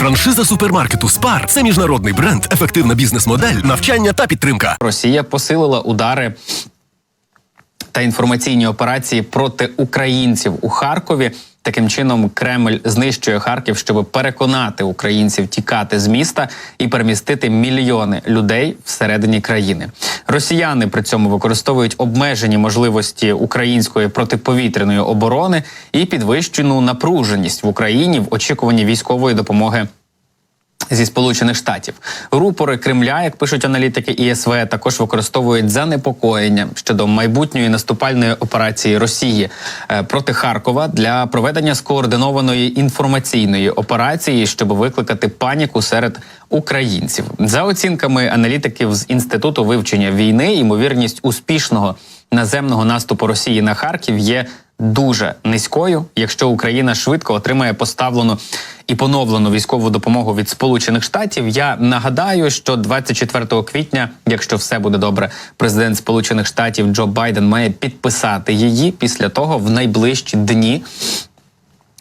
Франшиза супермаркету Спар це міжнародний бренд, ефективна бізнес-модель, навчання та підтримка. Росія посилила удари та інформаційні операції проти українців у Харкові. Таким чином, Кремль знищує Харків, щоб переконати українців тікати з міста і перемістити мільйони людей всередині країни. Росіяни при цьому використовують обмежені можливості української протиповітряної оборони і підвищену напруженість в Україні в очікуванні військової допомоги зі Сполучених Штатів. Рупори Кремля, як пишуть аналітики ІСВ, також використовують занепокоєння щодо майбутньої наступальної операції Росії е, проти Харкова для проведення скоординованої інформаційної операції, щоб викликати паніку серед українців. За оцінками аналітиків з інституту вивчення війни, ймовірність успішного наземного наступу Росії на Харків є дуже низькою, якщо Україна швидко отримає поставлену і поновлену військову допомогу від Сполучених Штатів. Я нагадаю, що 24 квітня, якщо все буде добре, президент Сполучених Штатів Джо Байден має підписати її. Після того в найближчі дні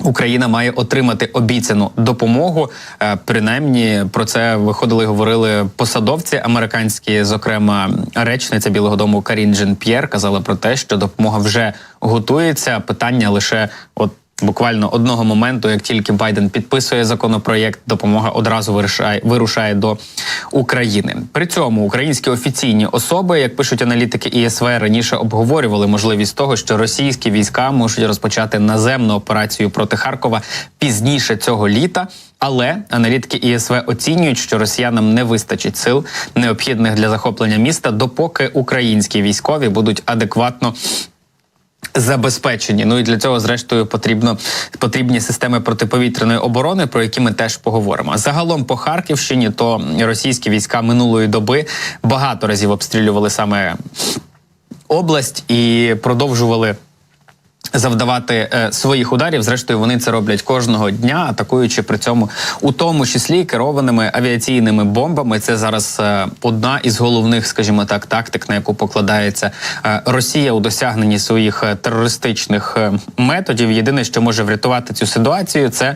Україна має отримати обіцяну допомогу. Е, Принаймні про це виходили, і говорили посадовці американські, зокрема речниця Білого Дому Карін Джен П'єр, казала про те, що допомога вже готується. Питання лише от. Буквально одного моменту, як тільки Байден підписує законопроєкт, допомога одразу вирушає, вирушає до України. При цьому українські офіційні особи, як пишуть аналітики ІСВ, раніше обговорювали можливість того, що російські війська можуть розпочати наземну операцію проти Харкова пізніше цього літа. Але аналітики ІСВ оцінюють, що росіянам не вистачить сил необхідних для захоплення міста, допоки українські військові будуть адекватно забезпечені. Ну і для цього, зрештою, потрібно потрібні системи протиповітряної оборони, про які ми теж поговоримо. Загалом по Харківщині, то російські війська минулої доби багато разів обстрілювали саме область і продовжували. Завдавати е, своїх ударів, зрештою, вони це роблять кожного дня, атакуючи при цьому, у тому числі керованими авіаційними бомбами. Це зараз е, одна із головних, скажімо так, тактик, на яку покладається е, Росія у досягненні своїх е, терористичних е, методів. Єдине, що може врятувати цю ситуацію, це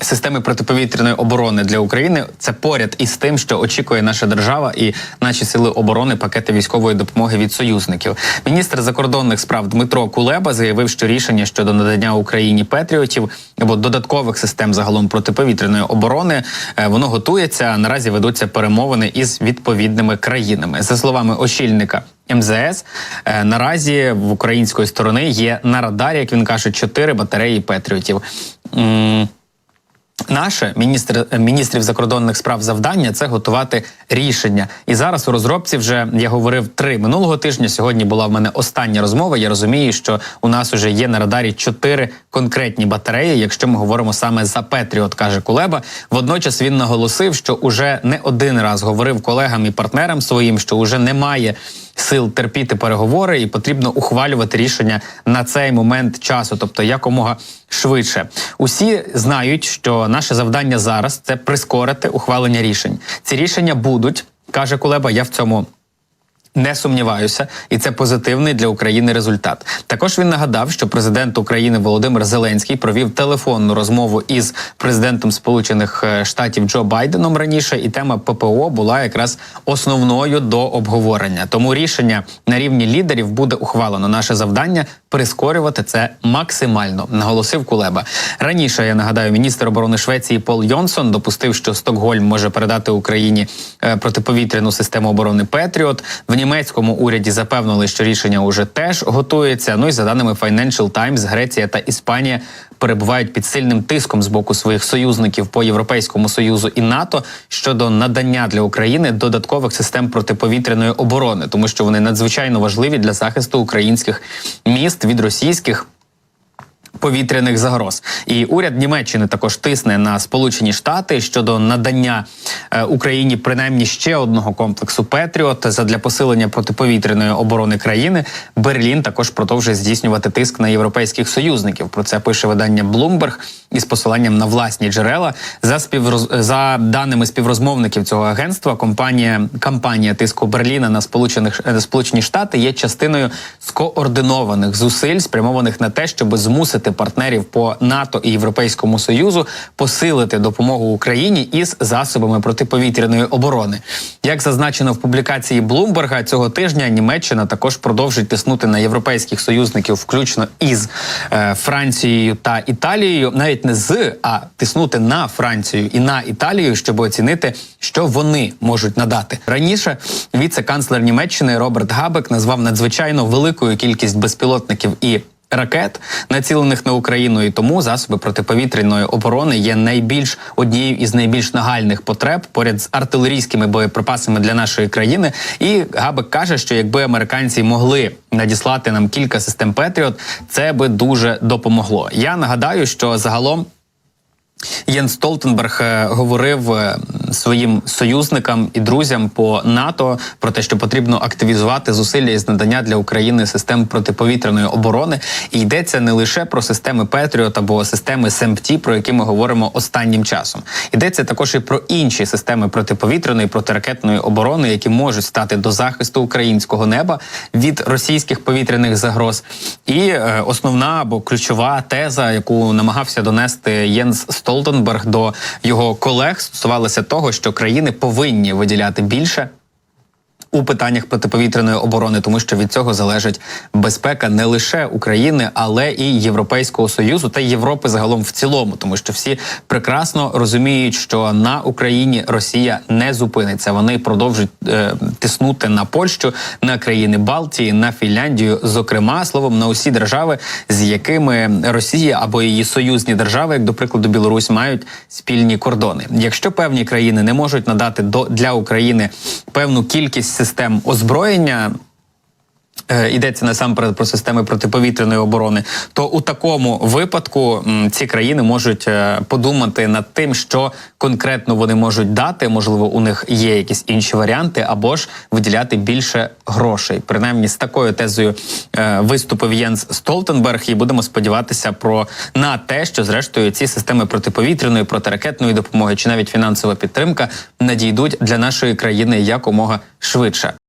системи протиповітряної оборони для України. Це поряд із тим, що очікує наша держава і наші сили оборони пакети військової допомоги від союзників. Міністр закордонних справ Дмитро Кулеба заявив, що рішення щодо надання Україні патріотів або додаткових систем загалом протиповітряної оборони е, воно готується. Наразі ведуться перемовини із відповідними країнами. За словами очільника. МЗС е, наразі в української сторони є на радарі, як він каже, чотири батареї патріотів. Наше міністр міністрів закордонних справ завдання це готувати рішення. І зараз у розробці вже я говорив три минулого тижня. Сьогодні була в мене остання розмова. Я розумію, що у нас вже є на радарі чотири конкретні батареї. Якщо ми говоримо саме за Петріот, каже Кулеба. Водночас він наголосив, що уже не один раз говорив колегам і партнерам своїм, що уже немає сил терпіти переговори, і потрібно ухвалювати рішення на цей момент часу, тобто якомога швидше. Усі знають, що наше завдання зараз це прискорити ухвалення рішень. Ці рішення будуть, каже Кулеба. Я в цьому. Не сумніваюся, і це позитивний для України результат. Також він нагадав, що президент України Володимир Зеленський провів телефонну розмову із президентом Сполучених е, Штатів Джо Байденом раніше, і тема ППО була якраз основною до обговорення. Тому рішення на рівні лідерів буде ухвалено. Наше завдання прискорювати це максимально, наголосив Кулеба. Раніше я нагадаю, міністр оборони Швеції Пол Йонсон допустив, що Стокгольм може передати Україні е, протиповітряну систему оборони Петріот. В німецькому уряді запевнили, що рішення уже теж готується. Ну і за даними Financial Times, Греція та Іспанія перебувають під сильним тиском з боку своїх союзників по Європейському союзу і НАТО щодо надання для України додаткових систем протиповітряної оборони, тому що вони надзвичайно важливі для захисту українських міст від російських. Повітряних загроз і уряд Німеччини також тисне на Сполучені Штати щодо надання е, Україні принаймні ще одного комплексу Петріот задля посилення протиповітряної оборони країни. Берлін також продовжує здійснювати тиск на європейських союзників. Про це пише видання Bloomberg із посиланням на власні джерела. За співроз... за даними співрозмовників цього агентства, компанія кампанія тиску Берліна на сполучених е, Сполучені Штати є частиною скоординованих зусиль, спрямованих на те, щоб змусити змусити партнерів по НАТО і Європейському Союзу посилити допомогу Україні із засобами протиповітряної оборони. Як зазначено в публікації Блумберга цього тижня, Німеччина також продовжить тиснути на європейських союзників, включно із е, Францією та Італією, навіть не з, а тиснути на Францію і на Італію, щоб оцінити, що вони можуть надати раніше. Віце-канцлер Німеччини Роберт Габек назвав надзвичайно великою кількість безпілотників і. Ракет націлених на Україну, і тому засоби протиповітряної оборони є найбільш однією із найбільш нагальних потреб поряд з артилерійськими боєприпасами для нашої країни. І Габек каже, що якби американці могли надіслати нам кілька систем Петріот, це би дуже допомогло. Я нагадаю, що загалом. Єн Столтенберг е, говорив е, своїм союзникам і друзям по НАТО про те, що потрібно активізувати зусилля із надання для України систем протиповітряної оборони. І йдеться не лише про системи Петріот або системи СЕМПТІ, про які ми говоримо останнім часом. Йдеться також і про інші системи протиповітряної протиракетної оборони, які можуть стати до захисту українського неба від російських повітряних загроз. І е, основна або ключова теза, яку намагався донести Єнс Столтенберг до його колег, стосувалася того, що країни повинні виділяти більше. У питаннях протиповітряної оборони, тому що від цього залежить безпека не лише України, але і Європейського союзу та Європи загалом в цілому, тому що всі прекрасно розуміють, що на Україні Росія не зупиниться. Вони продовжують е, тиснути на Польщу, на країни Балтії, на Фінляндію, зокрема словом на усі держави, з якими Росія або її союзні держави, як до прикладу Білорусь, мають спільні кордони. Якщо певні країни не можуть надати до для України певну кількість систем озброєння. Е, Йдеться насамперед про системи протиповітряної оборони, то у такому випадку ці країни можуть е, подумати над тим, що конкретно вони можуть дати. Можливо, у них є якісь інші варіанти, або ж виділяти більше грошей. Принаймні з такою тезою е, виступив Єнс Столтенберг, і будемо сподіватися про на те, що зрештою ці системи протиповітряної, протиракетної допомоги чи навіть фінансова підтримка надійдуть для нашої країни якомога швидше.